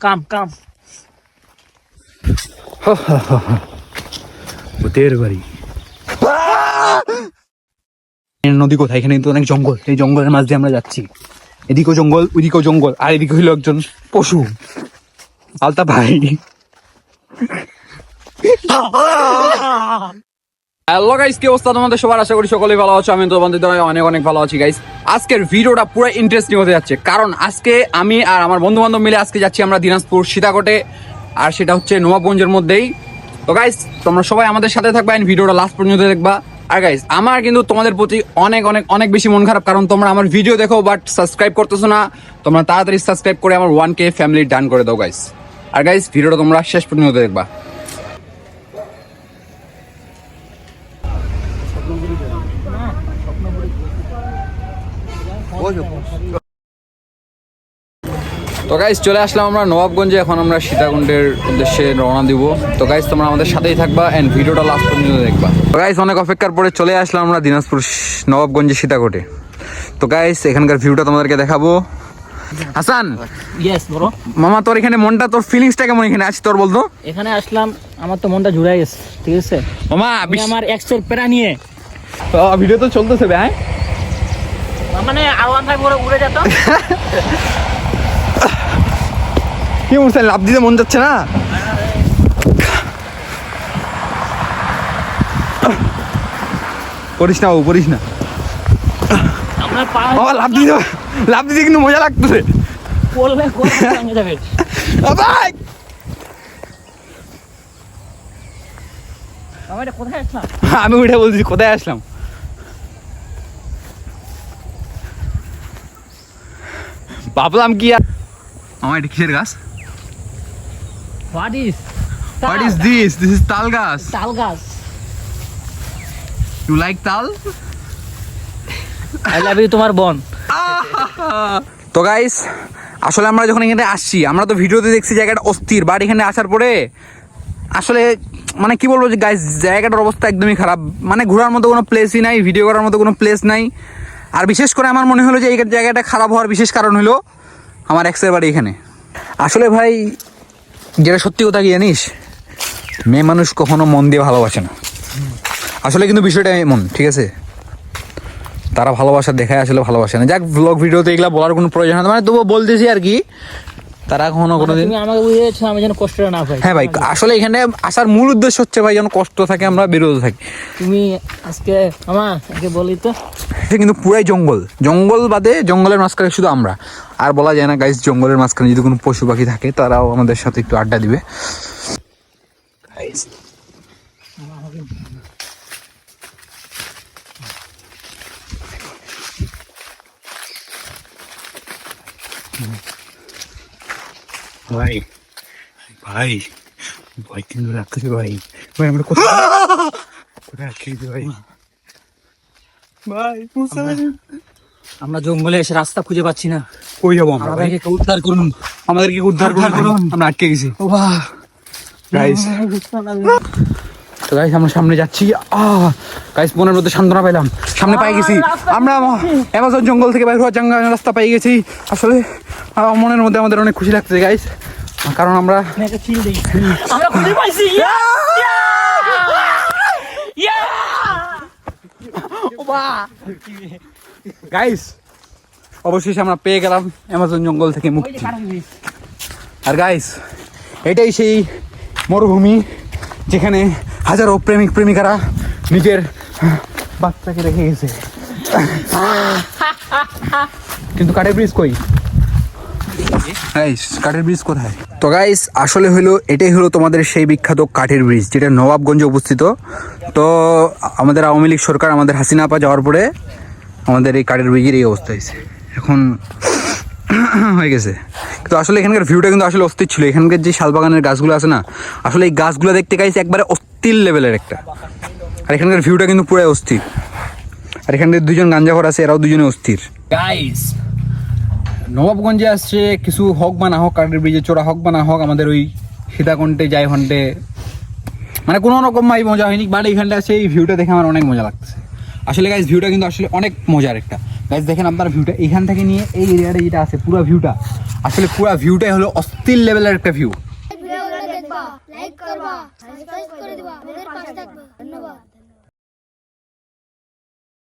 কাম কাম ভূতের বাড়ি নদী কোথায় এখানে কিন্তু অনেক জঙ্গল। এই জঙ্গলের মাঝ দিয়ে আমরা যাচ্ছি। এদিকেও জঙ্গল ওইদিকেও জঙ্গল আর এদিকে হইল একজন পশু। আলতা ভাই। হ্যালো গাইস কি অবস্থা তোমাদের সবার? আশা করি সকলেই ভালো আছো আমি তোমাদের দ্বারা অনেক অনেক ভালো আছি গাইস আজকের ভিডিওটা পুরো ইন্টারেস্টিং হতে যাচ্ছে, কারণ আজকে আমি আর আমার বন্ধু বান্ধব মিলে আজকে যাচ্ছি আমরা দিনাজপুর সীতাকোটে, আর সেটা হচ্ছে নবাবগঞ্জের মধ্যেই। তো গাইস তোমরা সবাই আমাদের সাথে থাকবা এন্ড ভিডিওটা লাস্ট পর্যন্ত দেখবা। আর গাইস আমার কিন্তু তোমাদের প্রতি অনেক অনেক অনেক বেশি মন খারাপ, কারণ তোমরা আমার ভিডিও দেখো বাট সাবস্ক্রাইব করতেছো না, তোমরা তাড়াতাড়ি সাবস্ক্রাইব করে আমার ওয়ান কে ফ্যামিলি ডান করে দাও গাইস আর গাইস ভিডিওটা তোমরা শেষ পর্যন্ত দেখবা। তো গাইজ চলে আসলাম আমরা নবাবগঞ্জে। এখন আমরা সীতাকুণ্ডের উদ্দেশ্যে রওনা দিব। তো গাইজ তোমরা আমাদের সাথেই থাকবা অ্যান্ড ভিডিওটা লাস্ট পর্যন্ত দেখবা। তো গাইস অনেক অপেক্ষার পরে চলে আসলাম আমরা দিনাজপুর নবাবগঞ্জে সীতাকোটে। তো গাইজ এখানকার ভিউটা তোমাদেরকে দেখাবো। হাসান ইয়েস মামা তোর এখানে মনটা তোর ফিলিংসটা কেমন এখানে? আছে তোর বলতো। এখানে আসলাম আমার তো মনটা জুড়ে গেছে ঠিক আছে? মামা আমি আমার এক্সের পেরা নিয়ে। ভিডিও তো চলতেছে ভাই মানে আওয়ান ভাই উড়ে যেত। কি বলছেন লাভ দিতে মন যাচ্ছে না? করিস না ও করিস না। বাবা লাভ দিতে লাভ দিতে কিন্তু মজা লাগতেছে। পড়লে যাবে? ভাই! আমার এটা কোথায় আসলাম? আমি উঠে বলছি কোথায় আসলাম? ভাবলাম কি আর আমার এটা কিসের গাছ? What is what is this this is tal gach tal gach you like tal I love you তোমার বোন। তো গাইস আসলে আমরা যখন এখানে আসছি আমরা তো ভিডিওতে দেখছি জায়গাটা অস্থির বাট এখানে আসার পরে আসলে মানে কি বলব যে গাইস জায়গাটার অবস্থা একদমই খারাপ। মানে ঘোরার মতো কোনো প্লেসই নাই ভিডিও করার মতো কোনো প্লেস নাই। আর বিশেষ করে আমার মনে হলো যে এই জায়গাটা খারাপ হওয়ার বিশেষ কারণ হলো আমার এক্সের বাড়ি এখানে। আসলে ভাই যেটা সত্যি কথা কি জানিস? মেয়ে মানুষ কখনো মন দিয়ে ভালোবাসে না। আসলে কিন্তু বিষয়টা এমন ঠিক আছে? তারা ভালোবাসা দেখায় আসলে ভালোবাসে না। যাক ব্লগ ভিডিওতে এগুলো বলার কোনো প্রয়োজন হয় মানে তবুও বলতেছি আর কি তারা কখনো কোনোদিন তুমি আমাকে বুঝিয়েছো আমি যেন কষ্টটা না পাই। হ্যাঁ ভাই আসলে এখানে আসার মূল উদ্দেশ্য হচ্ছে ভাই যেন কষ্ট থাকে আমরা বেরোতে থাকি। তুমি আজকে আমার আজকে বলি তো। এটা কিন্তু পুরাই জঙ্গল। জঙ্গল বাদে জঙ্গলের মাঝখানে শুধু আমরা। আর বলা যায় না গাইস জঙ্গলের মাঝখানে যদি কোনো পশু পাখি থাকে তারাও আমাদের সাথে একটু আড্ডা দিবে। ভাই ভাই ভাই কিন্তু রাখতেছি ভাই। ভাই আমরা কোথায়? কোথায় গেছি ভাই? ভাই আমরা জঙ্গলে এসে রাস্তা খুঁজে পাচ্ছি না। কই যাব আমরা আমাদেরকে উদ্ধার করুন। আমাদেরকে উদ্ধার করুন। আমরা আটকে গেছি। ও বাহ গাইস তো গাইস আমরা সামনে যাচ্ছি। আহ! গাইস মনের মধ্যে সান্ত্বনা পেলাম সামনে পাই গেছি। আমরা অ্যামাজন জঙ্গল থেকে বাইর হওয়ার জাঙ্গা রাস্তা পাই গেছি। আসলে মনের মধ্যে আমাদের অনেক খুশি লাগছে গাইস কারণ আমরা আমরা খুঁজে পাইছি। গাইস অবশেষে আমরা পেয়ে গেলাম অ্যামাজন জঙ্গল থেকে মুক্তি। আর গাইস এটাই সেই মরুভূমি যেখানে হাজারো প্রেমিক প্রেমিকারা নিজের বাচ্চাকে রেখে গেছে। কিন্তু কাটে ব্রিজ কই? কাঠের ব্রিজ কোথায়? তো গাইস আসলে হলো এটাই হলো তোমাদের সেই বিখ্যাত কাঠের ব্রিজ যেটা নবাবগঞ্জে অবস্থিত। তো আমাদের আওয়ামী লীগ সরকার আমাদের হাসিনা আপা যাওয়ার পরে আমাদের এই কাঠের ব্রিজের এই অবস্থা হয়েছে। এখন হয়ে গেছে। কিন্তু আসলে এখানকার ভিউটা কিন্তু আসলে অস্থির ছিল। এখানকার যে শালবাগানের গাছগুলো আছে না আসলে এই গাছগুলো দেখতে গাইছে একবারে অস্থির লেভেলের একটা। আর এখানকার ভিউটা কিন্তু পুরাই অস্থির। আর এখানকার দুজন গাঞ্জাঘর আছে এরাও দুজনে অস্থির। গাইস নবাবগঞ্জে আসছে, কিছু হক বা না হোক, কাঠের ব্রিজে চোরা হোক বা না হোক, আমাদের ওই সীতাকণ্ঠে ঘন্টে মানে কোনো রকম ভাই মজা হয়নি বাট এইখানটা আছে, এই ভিউটা দেখে আমার অনেক মজা লাগছে। আসলে গাইস ভিউটা কিন্তু আসলে অনেক মজার একটা। গাইজ দেখেন আপনার ভিউটা এখান থেকে নিয়ে এই এরিয়াটা যেটা আছে, পুরো ভিউটা আসলে পুরো ভিউটাই হলো অস্থির লেভেলের একটা ভিউ